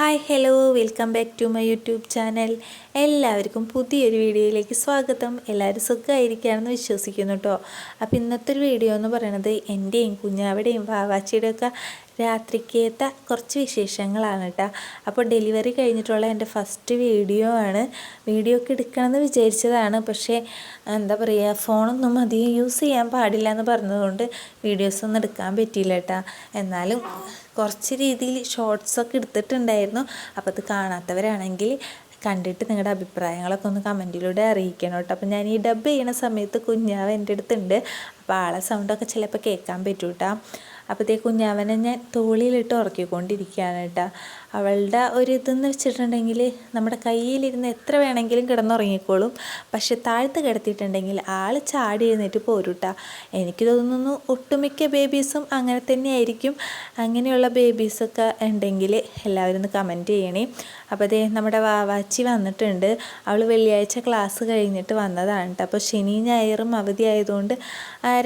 Hi hello welcome back to my YouTube channel. എല്ലാവർക്കും പുതിയൊരു വീഡിയോയിലേക്ക് സ്വാഗതം. എല്ലാവരും സുഖമായിരിക്കുകയാണെന്ന് വിശ്വസിക്കുന്നു കേട്ടോ അപ്പോൾ ഇന്നത്തെ ഒരു വീഡിയോ എന്ന് പറയുന്നത് എന്റെയും കുഞ്ഞാവിടെയും വാവാച്ചിയുടെയും ഒക്കെ രാത്രിക്കേത്ത കുറച്ച് വിശേഷങ്ങളാണ് കേട്ടോ. അപ്പോൾ ഡെലിവറി കഴിഞ്ഞിട്ടുള്ള എന്റെ ഫസ്റ്റ് വീഡിയോ ആണ്. വീഡിയോ ഒക്കെ എടുക്കണമെന്ന് വിചാരിച്ചതാണ്. പക്ഷേ എന്താ പറയുക ഫോണൊന്നും അധികം യൂസ് ചെയ്യാൻ പാടില്ല എന്ന് പറഞ്ഞതുകൊണ്ട് വീഡിയോസ് ഒന്നും എടുക്കാൻ പറ്റിയില്ല കേട്ടോ. എന്നാലും കുറച്ച് രീതിയിൽ ഷോർട്സൊക്കെ എടുത്തിട്ടുണ്ടായിരുന്നു. അപ്പോൾ അത് കാണാത്തവരാണെങ്കിൽ കണ്ടിട്ട് നിങ്ങളുടെ അഭിപ്രായങ്ങളൊക്കെ ഒന്ന് കമന്റിലൂടെ അറിയിക്കണം കേട്ടോ. അപ്പോൾ ഞാൻ ഈ ഡബ് ചെയ്യണ സമയത്ത് കുഞ്ഞാവ് എന്റെ അടുത്തുണ്ട്. അപ്പോൾ ആളെ സൗണ്ടൊക്കെ ചിലപ്പോൾ കേൾക്കാൻ പറ്റും കേട്ടോ. അപ്പോഴത്തേ കുഞ്ഞാവനെ ഞാൻ തോളിയിലിട്ട് ഉറക്കിക്കൊണ്ടിരിക്കുകയാണ് കേട്ടോ. അവളുടെ ഒരു ഇതെന്ന് വെച്ചിട്ടുണ്ടെങ്കിൽ നമ്മുടെ കയ്യിലിരുന്ന് എത്ര വേണമെങ്കിലും കിടന്നുറങ്ങിക്കോളും. പക്ഷെ താഴ്ത്ത് കിടത്തിയിട്ടുണ്ടെങ്കിൽ ആൾ ചാടി എഴുന്നേറ്റ് പോരുട്ടാ എനിക്ക് തോന്നുന്നു ഒട്ടുമിക്ക ബേബീസും അങ്ങനെ തന്നെയായിരിക്കും. അങ്ങനെയുള്ള ബേബീസൊക്കെ ഉണ്ടെങ്കിൽ എല്ലാവരും ഒന്ന് കമന്റ് ചെയ്യണേ. അപ്പോൾ അതേ നമ്മുടെ വാവാച്ചി വന്നിട്ടുണ്ട്. അവൾ വെള്ളിയാഴ്ച ക്ലാസ് കഴിഞ്ഞിട്ട് വന്നതാണ് കേട്ടോ. അപ്പോൾ ശനി ഞായറും അവധി ആയതുകൊണ്ട്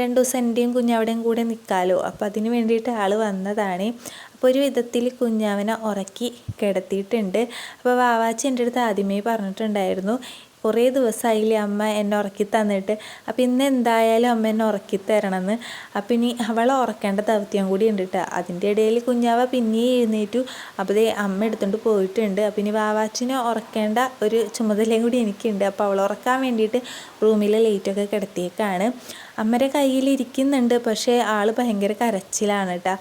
രണ്ട് ദിവസം എന്റെയും കുഞ്ഞവിടെയും കൂടെ നിൽക്കാമല്ലോ അപ്പോൾ അതിന് വേണ്ടിയിട്ട് ആൾ വന്നതാണ്. അപ്പോൾ ഒരു വിധത്തിൽ കുഞ്ഞാവനെ ഉറക്കി കിടത്തിയിട്ടുണ്ട്. അപ്പോൾ വാവാച്ചി എന്റെ അടുത്ത് ആദ്യമേ പറഞ്ഞിട്ടുണ്ടായിരുന്നു കുറേ ദിവസമായില്ലേ അമ്മ എന്നെ ഉറക്കി തന്നിട്ട്. അപ്പം ഇന്ന് എന്തായാലും അമ്മ എന്നെ ഉറക്കി തരണമെന്ന്. അപ്പം ഇനി അവളെ ഉറക്കേണ്ട ദൗത്യം കൂടി ഉണ്ട് കേട്ടോ അതിന്റെ ഇടയിൽ കുഞ്ഞാവ പിന്നെയും എഴുന്നേറ്റു. അപ്പോൾ അമ്മ എടുത്തുകൊണ്ട് പോയിട്ടുണ്ട്. അപ്പം ഇനി വാവാച്ചിനെ ഉറക്കേണ്ട ഒരു ചുമതലയും കൂടി എനിക്കുണ്ട്. അപ്പോൾ അവളെ ഉറക്കാൻ വേണ്ടിയിട്ട് റൂമിലെ ലൈറ്റൊക്കെ കിടത്തിയേക്കാണ്. അമ്മയുടെ കയ്യിൽ ഇരിക്കുന്നുണ്ട് പക്ഷേ ആൾ ഭയങ്കര കരച്ചിലാണ് കേട്ടോ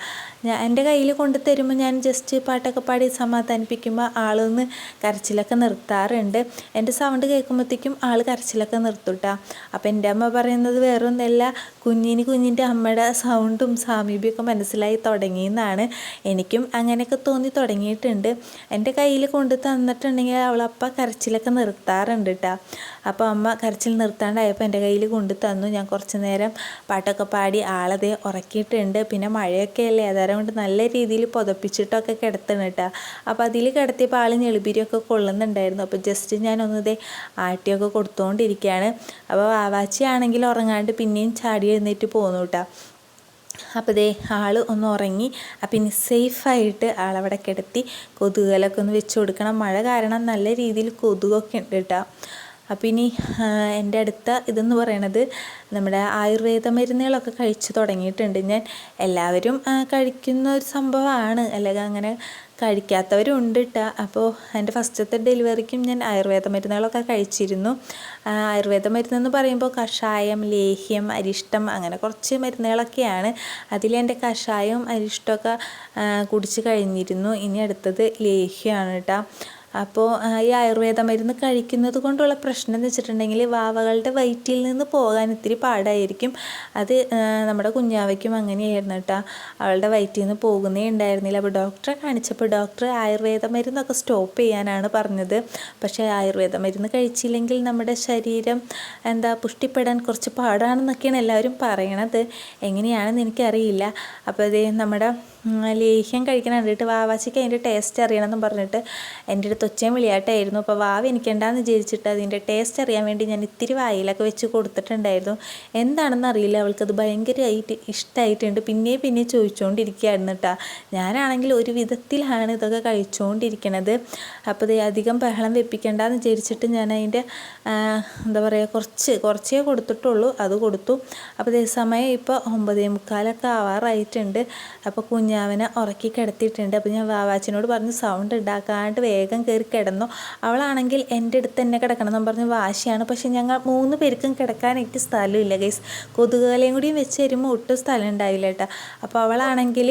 ഞാൻ എന്റെ കയ്യിൽ കൊണ്ട് തരുമ്പോൾ ഞാൻ ജസ്റ്റ് പാട്ടൊക്കെ പാടി സമാധാനിപ്പിക്കുമ്പോൾ ആളൊന്ന് കരച്ചിലൊക്കെ നിർത്താറുണ്ട്. എന്റെ സൗണ്ട് കേൾക്കുമ്പോഴത്തേക്കും ആൾ കരച്ചിലൊക്കെ നിർത്തും കേട്ടോ അപ്പോൾ എന്റെ അമ്മ പറയുന്നത് വേറെ ഒന്നല്ല കുഞ്ഞിന് കുഞ്ഞിന്റെ അമ്മയുടെ സൗണ്ടും സാമീപ്യമൊക്കെ മനസ്സിലായി തുടങ്ങിയെന്നാണ്. എനിക്കും അങ്ങനെയൊക്കെ തോന്നി തുടങ്ങിയിട്ടുണ്ട്. എന്റെ കയ്യിൽ കൊണ്ട് തന്നിട്ടുണ്ടെങ്കിൽ അവളപ്പ കരച്ചിലൊക്കെ നിർത്താറുണ്ട് കേട്ടോ അപ്പോൾ അമ്മ കരച്ചിൽ നിർത്താണ്ടായപ്പോൾ എന്റെ കയ്യിൽ കൊണ്ട് തന്നു. ഞാൻ കുറച്ച് നേരം പാട്ടൊക്കെ പാടി ആളതെ ഉറക്കിയിട്ടുണ്ട്. പിന്നെ മഴയൊക്കെ അല്ലേ? അതാരം കൊണ്ട് നല്ല രീതിയിൽ പുതപ്പിച്ചിട്ടൊക്കെ കിടത്തണം കേട്ടോ അപ്പോൾ അതിൽ കിടത്തിയപ്പോൾ ആൾ ഞെളിപിരിയൊക്കെ കൊള്ളുന്നുണ്ടായിരുന്നു. അപ്പോൾ ജസ്റ്റ് ഞാനൊന്നിതേ ആട്ടിയൊക്കെ കൊടുത്തുകൊണ്ടിരിക്കുകയാണ് അപ്പോൾ വാവാച്ചിയാണെങ്കിൽ ഉറങ്ങാണ്ട് പിന്നെയും ചാടി എഴുന്നേറ്റ് പോന്നു കേട്ടോ അപ്പോൾ ദേ ആൾ ഒന്ന് ഉറങ്ങി. ഇനി സേഫായിട്ട് ആളവിടെ കിടത്തി കൊതുകലൊക്കെ ഒന്ന് വെച്ച് കൊടുക്കണം. മഴ കാരണം നല്ല രീതിയിൽ കൊതുകൊക്കെ ഉണ്ട് കേട്ടോ അപ്പം ഇനി എന്റെ അടുത്ത ഇതെന്ന് പറയണത് നമ്മുടെ ആയുർവേദ മരുന്നുകളൊക്കെ കഴിച്ച് തുടങ്ങിയിട്ടുണ്ട്. ഞാൻ എല്ലാവരും കഴിക്കുന്ന ഒരു സംഭവമാണ്. അല്ലെങ്കിൽ അങ്ങനെ കഴിക്കാത്തവരും ഉണ്ട് കേട്ടോ അപ്പോൾ എന്റെ ഫസ്റ്റത്തെ ഡെലിവറിക്കും ഞാൻ ആയുർവേദ മരുന്നുകളൊക്കെ കഴിച്ചിരുന്നു. ആയുർവേദ മരുന്നെന്ന് പറയുമ്പോൾ കഷായം ലേഹ്യം അരിഷ്ടം അങ്ങനെ കുറച്ച് മരുന്നുകളൊക്കെയാണ്. അതിലെന്റെ കഷായവും അരിഷ്ടമൊക്കെ കുടിച്ച് കഴിഞ്ഞിരുന്നു. ഇനി അടുത്തത് ലേഹ്യമാണ് കേട്ടോ അപ്പോൾ ഈ ആയുർവേദ മരുന്ന് കഴിക്കുന്നത് കൊണ്ടുള്ള പ്രശ്നം എന്ന് വെച്ചിട്ടുണ്ടെങ്കിൽ വാവകളുടെ വയറ്റിൽ നിന്ന് പോകാൻ ഇത്തിരി പാടായിരിക്കും. അത് നമ്മുടെ കുഞ്ഞാവയ്ക്കും അങ്ങനെയായിരുന്നു കേട്ടോ. അവളുടെ വയറ്റിൽ നിന്ന് പോകുന്നേ ഉണ്ടായിരുന്നില്ല. അപ്പോൾ ഡോക്ടറെ കാണിച്ചപ്പോൾ ഡോക്ടർ ആയുർവേദ മരുന്നൊക്കെ സ്റ്റോപ്പ് ചെയ്യാനാണ് പറഞ്ഞത്. പക്ഷേ ആയുർവേദ മരുന്ന് കഴിച്ചില്ലെങ്കിൽ നമ്മുടെ ശരീരം എന്താ പുഷ്ടിപ്പെടാൻ കുറച്ച് പാടാണെന്നൊക്കെയാണ് എല്ലാവരും പറയണത്. എങ്ങനെയാണെന്ന് എനിക്കറിയില്ല. അപ്പോൾ അതേ നമ്മുടെ ലേഹ്യം കഴിക്കണം കണ്ടിട്ട് വാവാച്ചിക്ക് അതിന്റെ ടേസ്റ്റ് അറിയണമെന്ന് പറഞ്ഞിട്ട് എന്റെ അടുത്ത് ഒച്ചയും വിളിയാട്ടായിരുന്നു. അപ്പോൾ വാവ് എനിക്കുണ്ടാന്ന് വിചാരിച്ചിട്ട് അതിന്റെ ടേസ്റ്റ് അറിയാൻ വേണ്ടി ഞാൻ ഇത്തിരി വായിലൊക്കെ വെച്ച് കൊടുത്തിട്ടുണ്ടായിരുന്നു. എന്താണെന്ന് അറിയില്ല അവൾക്കത് ഭയങ്കരമായിട്ട് ഇഷ്ടമായിട്ടുണ്ട് പിന്നെയും പിന്നെയും ചോദിച്ചുകൊണ്ടിരിക്കുകയായിരുന്നു കേട്ടോ ഞാനാണെങ്കിൽ ഒരു വിധത്തിലാണ് ഇതൊക്കെ കഴിച്ചുകൊണ്ടിരിക്കണത് അപ്പോൾ ഇത് അധികം ബഹളം വെപ്പിക്കേണ്ടെന്ന് വിചാരിച്ചിട്ട് ഞാൻ അതിന്റെ എന്താ പറയുക കുറച്ച് കുറച്ചേ കൊടുത്തിട്ടുള്ളൂ. അത് കൊടുത്തു. അപ്പോൾ അതേ സമയം ഇപ്പോൾ ഒമ്പതേ മുക്കാലൊക്കെ ആവാറായിട്ടുണ്ട്. അപ്പോൾ കുഞ്ഞ് കുഞ്ഞാവനെ ഉറക്കി കിടത്തിയിട്ടുണ്ട്. അപ്പോൾ ഞാൻ വാവാച്ചിനോട് പറഞ്ഞു സൗണ്ട് ഉണ്ടാക്കാണ്ട് വേഗം കയറി കിടന്നു. അവളാണെങ്കിൽ എന്റെ അടുത്ത് തന്നെ കിടക്കണം എന്ന് പറഞ്ഞ് വാശിയാണ്. പക്ഷേ ഞങ്ങൾ മൂന്ന് പേർക്കും കിടക്കാനായിട്ട് സ്ഥലമില്ല ഗൈസ് കൊതുകുകളെയും കൂടിയും വെച്ച് തരുമ്പോൾ ഒട്ടും സ്ഥലം ഉണ്ടാവില്ല കേട്ടോ. അപ്പോൾ അവളാണെങ്കിൽ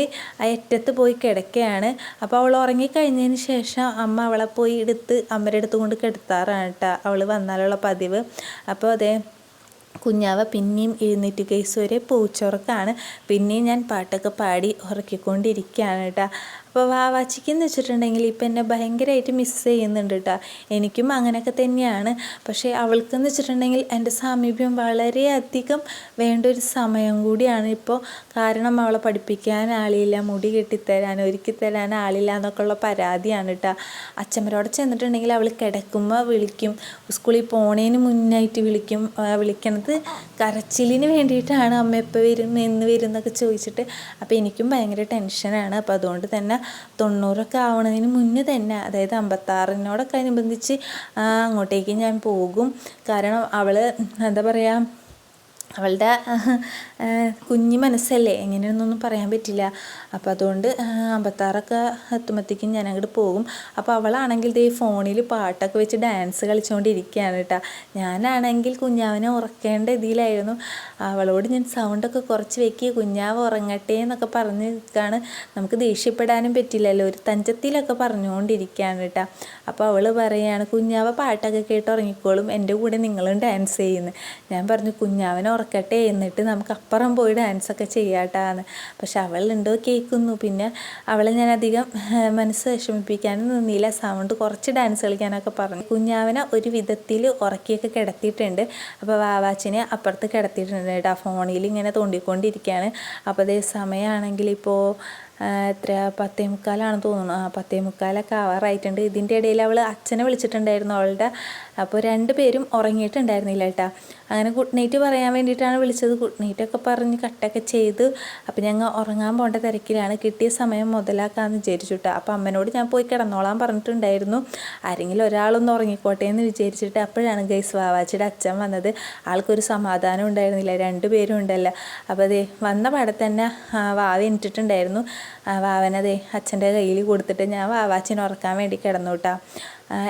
അറ്റത്ത് പോയി കിടക്കുകയാണ് അപ്പോൾ അവൾ ഉറങ്ങിക്കഴിഞ്ഞതിന് ശേഷം അമ്മ അവളെ പോയി എടുത്ത് അമ്മയുടെ അടുത്ത് കൊണ്ട് കിടത്താറാണ് കേട്ടോ അവൾ വന്നാലുള്ള പതിവ്. അപ്പോൾ അതേ കുഞ്ഞാവ പിന്നെയും എഴുന്നേറ്റ് കേസ് വരെ പൂച്ചുറക്കാണ്. പിന്നെയും ഞാൻ പാട്ടൊക്കെ പാടി ഉറക്കിക്കൊണ്ടിരിക്കുകയാണ് കേട്ടോ. അപ്പോൾ വാവാച്ചിക്കെന്ന് വെച്ചിട്ടുണ്ടെങ്കിൽ ഇപ്പം എന്നെ ഭയങ്കരമായിട്ട് മിസ്സ് ചെയ്യുന്നുണ്ട് കേട്ടോ എനിക്കും അങ്ങനെയൊക്കെ തന്നെയാണ്. പക്ഷേ അവൾക്കെന്ന് വെച്ചിട്ടുണ്ടെങ്കിൽ എന്റെ സാമീപ്യം വളരെയധികം വേണ്ട ഒരു സമയം കൂടിയാണ് ഇപ്പോൾ. കാരണം അവളെ പഠിപ്പിക്കാൻ ആളില്ല മുടി കെട്ടിത്തരാൻ ഒരുക്കി തരാൻ ആളില്ല എന്നൊക്കെയുള്ള പരാതിയാണ് കേട്ടോ അച്ഛമ്മരോട് ചെന്നിട്ടുണ്ടെങ്കിൽ അവൾ കിടക്കുമ്പോൾ വിളിക്കും. സ്കൂളിൽ പോണേന് മുന്നായിട്ട് വിളിക്കും. വിളിക്കണത് കരച്ചിലിന് വേണ്ടിയിട്ടാണ് അമ്മ എപ്പോൾ വരും എന്ന് വരും എന്നൊക്കെ ചോദിച്ചിട്ട്. അപ്പോൾ എനിക്കും ഭയങ്കര ടെൻഷനാണ്. അപ്പോൾ അതുകൊണ്ട് തന്നെ തൊണ്ണൂറൊക്കെ ആവണതിന് മുന്നേ തന്നെ അതായത് അമ്പത്താറിനോടൊക്കെ അനുബന്ധിച്ച് അങ്ങോട്ടേക്ക് ഞാൻ പോകും. കാരണം അവൾ എന്താ പറയുക അവളുടെ കുഞ്ഞു മനസ്സല്ലേ? എങ്ങനെയൊന്നും പറയാൻ പറ്റില്ല. അപ്പോൾ അതുകൊണ്ട് അമ്പത്താറൊക്കെ എത്തുമ്പോഴത്തേക്കും ഞാൻ അങ്ങോട്ട് പോകും. അപ്പോൾ അവളാണെങ്കിൽ ദേ ഫോണിൽ പാട്ടൊക്കെ വെച്ച് ഡാൻസ് കളിച്ചുകൊണ്ടിരിക്കുകയാണ് കേട്ടോ. ഞാനാണെങ്കിൽ കുഞ്ഞാവിനെ ഉറക്കേണ്ട ഇതിലായിരുന്നു. അവളോട് ഞാൻ സൗണ്ടൊക്കെ കുറച്ച് വെക്കി കുഞ്ഞാവ് ഉറങ്ങട്ടെ എന്നൊക്കെ പറഞ്ഞ് നിൽക്കുകയാണ് നമുക്ക് ദേഷ്യപ്പെടാനും പറ്റില്ലല്ലോ. ഒരു തഞ്ചത്തിലൊക്കെ പറഞ്ഞുകൊണ്ടിരിക്കുകയാണ് കേട്ടോ. അപ്പോൾ അവൾ പറയുകയാണ് കുഞ്ഞാവ പാട്ടൊക്കെ കേട്ട് ഉറങ്ങിക്കോളും. എന്റെ കൂടെ നിങ്ങളും ഡാൻസ് ചെയ്യുന്നു. ഞാൻ പറഞ്ഞു കുഞ്ഞാവനെ ഉറക്കട്ടെ എന്നിട്ട് നമുക്ക് അപ്പുറം പോയി ഡാൻസൊക്കെ ചെയ്യാട്ടാന്ന്. പക്ഷെ അവളുണ്ടോ കേൾക്കുന്നു. പിന്നെ അവളെ ഞാൻ അധികം മനസ്സ് വിഷമിപ്പിക്കാനും നിന്നില്ല. സൗണ്ട് കുറച്ച് ഡാൻസ് കളിക്കാനൊക്കെ പറഞ്ഞു. കുഞ്ഞാവനെ ഒരു വിധത്തിൽ ഉറക്കിയൊക്കെ കിടത്തിയിട്ടുണ്ട്. അപ്പോൾ വാവാച്ചിനെ അപ്പുറത്ത് കിടത്തിയിട്ടുണ്ട് കേട്ടോ. ഫോണിൽ ഇങ്ങനെ തോണ്ടിക്കൊണ്ടിരിക്കുകയാണ്. അപ്പോൾ അതേ സമയമാണെങ്കിൽ ഇപ്പോൾ എത്ര പത്തേ മുക്കാലാണെന്ന് തോന്നുന്നു. ആ പത്തേ മുക്കാലൊക്കെ ആവാറായിട്ടുണ്ട്. ഇതിന്റെ ഇടയിൽ അവൾ അച്ഛനെ വിളിച്ചിട്ടുണ്ടായിരുന്നു അവളുടെ. അപ്പോൾ രണ്ട് പേരും ഉറങ്ങിയിട്ടുണ്ടായിരുന്നില്ല കേട്ടോ. അങ്ങനെ ഗുഡ് നൈറ്റ് പറയാൻ വേണ്ടിയിട്ടാണ് വിളിച്ചത്. ഗുഡ് നൈറ്റൊക്കെ പറഞ്ഞ് കട്ടൊക്കെ ചെയ്ത് അപ്പോൾ ഞങ്ങൾ ഉറങ്ങാൻ പോകേണ്ട തിരക്കിലാണ്. കിട്ടിയ സമയം മുതലാക്കാമെന്ന് വിചാരിച്ചിട്ട് അപ്പോൾ അമ്മനോട് ഞാൻ പോയി കിടന്നോളാൻ പറഞ്ഞിട്ടുണ്ടായിരുന്നു. ആരെങ്കിലും ഒരാളൊന്ന് ഉറങ്ങിക്കോട്ടെ എന്ന് വിചാരിച്ചിട്ട് അപ്പോഴാണ് ഗൈസ് വാവാച്ചിയുടെ അച്ഛൻ വന്നത്. ആൾക്കൊരു സമാധാനം ഉണ്ടായിരുന്നില്ല. രണ്ടുപേരും ഉണ്ടല്ലോ. അപ്പോൾ അതെ വന്ന പാടെ തന്നെ വാവ എണിറ്റിട്ടുണ്ടായിരുന്നു. ആ, വാവനതേ അച്ഛന്റെ കയ്യിൽ കൊടുത്തിട്ട് ഞാൻ വാവാച്ചിനെ ഉറക്കാൻ വേണ്ടി കിടന്നു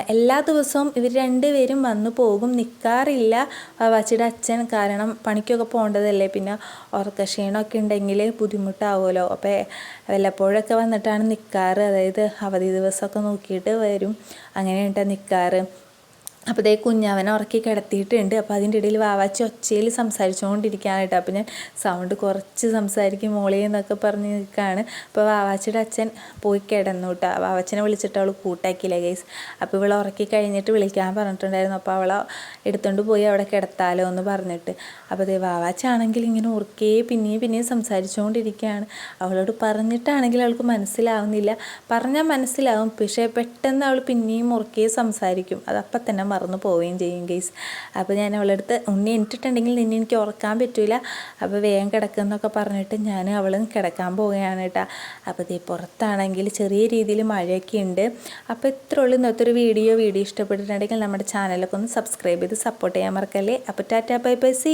എല്ലാ ദിവസവും ഇവർ രണ്ടുപേരും വന്നു പോകും. നിൽക്കാറില്ല വാവാച്ചിയുടെ അച്ഛൻ കാരണം പണിക്കൊക്കെ പോകേണ്ടതല്ലേ. പിന്നെ ഉറക്കക്ഷീണമൊക്കെ ഉണ്ടെങ്കിൽ ബുദ്ധിമുട്ടാവുമല്ലോ. അപ്പോൾ വല്ലപ്പോഴൊക്കെ വന്നിട്ടാണ് നിൽക്കാറ് അതായത് അവധി ദിവസമൊക്കെ നോക്കിയിട്ട് വരും. അങ്ങനെയാണ് നിൽക്കാറ് അപ്പോൾ ഇതേ കുഞ്ഞാവനെ ഉറക്കി കിടത്തിയിട്ടുണ്ട്. അപ്പോൾ അതിന്റെ ഇടയിൽ വാവാച്ചി ഒച്ചയിൽ സംസാരിച്ചുകൊണ്ടിരിക്കുകയാണ് അപ്പോൾ ഞാൻ സൗണ്ട് കുറച്ച് സംസാരിക്കും മോളെ എന്നൊക്കെ പറഞ്ഞ് നിൽക്കുകയാണ്. അപ്പോൾ വാവാച്ചിയുടെ അച്ഛൻ പോയി കിടന്നു കേട്ടോ. വാവാച്ചനെ വിളിച്ചിട്ട് അവൾ കൂട്ടാക്കിയില്ല ഗൈസ് അപ്പോൾ ഇവളെ ഉറക്കി കഴിഞ്ഞിട്ട് വിളിക്കാൻ പറഞ്ഞിട്ടുണ്ടായിരുന്നു. അപ്പോൾ അവളെ എടുത്തുകൊണ്ട് പോയി അവിടെ കിടത്താലോ എന്ന് പറഞ്ഞിട്ട്. അപ്പോൾ അതേ വാവാച്ചാണെങ്കിൽ ഇങ്ങനെ ഉറക്കേ പിന്നെയും പിന്നെയും സംസാരിച്ചുകൊണ്ടിരിക്കുകയാണ്. അവളോട് പറഞ്ഞിട്ടാണെങ്കിൽ അവൾക്ക് മനസ്സിലാവുന്നില്ല. പറഞ്ഞാൽ മനസ്സിലാവും. പക്ഷേ പെട്ടെന്ന് അവൾ പിന്നെയും ഉറക്കേ സംസാരിക്കും. അത് അപ്പം തന്നെ മറന്നു പോവുകയും ചെയ്യും ഗെയ്സ് അപ്പോൾ ഞാൻ അവളുടെ അടുത്ത് ഉണ്ണി എണിട്ടിട്ടുണ്ടെങ്കിൽ നിന്നെ എനിക്ക് ഉറക്കാൻ പറ്റില്ല അപ്പോൾ വേഗം കിടക്കുന്നൊക്കെ പറഞ്ഞിട്ട് ഞാൻ അവളും കിടക്കാൻ പോവുകയാണ് കേട്ടോ. അപ്പോൾ ഇതേ പുറത്താണെങ്കിൽ ചെറിയ രീതിയിൽ മഴയൊക്കെ ഉണ്ട്. അപ്പോൾ ഇത്ര ഉള്ളൂ ഇന്നത്തെ ഒരു വീഡിയോ. വീഡിയോ ഇഷ്ടപ്പെട്ടിട്ടുണ്ടെങ്കിൽ നമ്മുടെ ചാനലൊക്കെ ഒന്ന് സബ്സ്ക്രൈബ് ചെയ്ത് സപ്പോർട്ട് ചെയ്യാൻ മറക്കല്ലേ. അപ്പോൾ ടാറ്റാ ബൈ ബൈ സി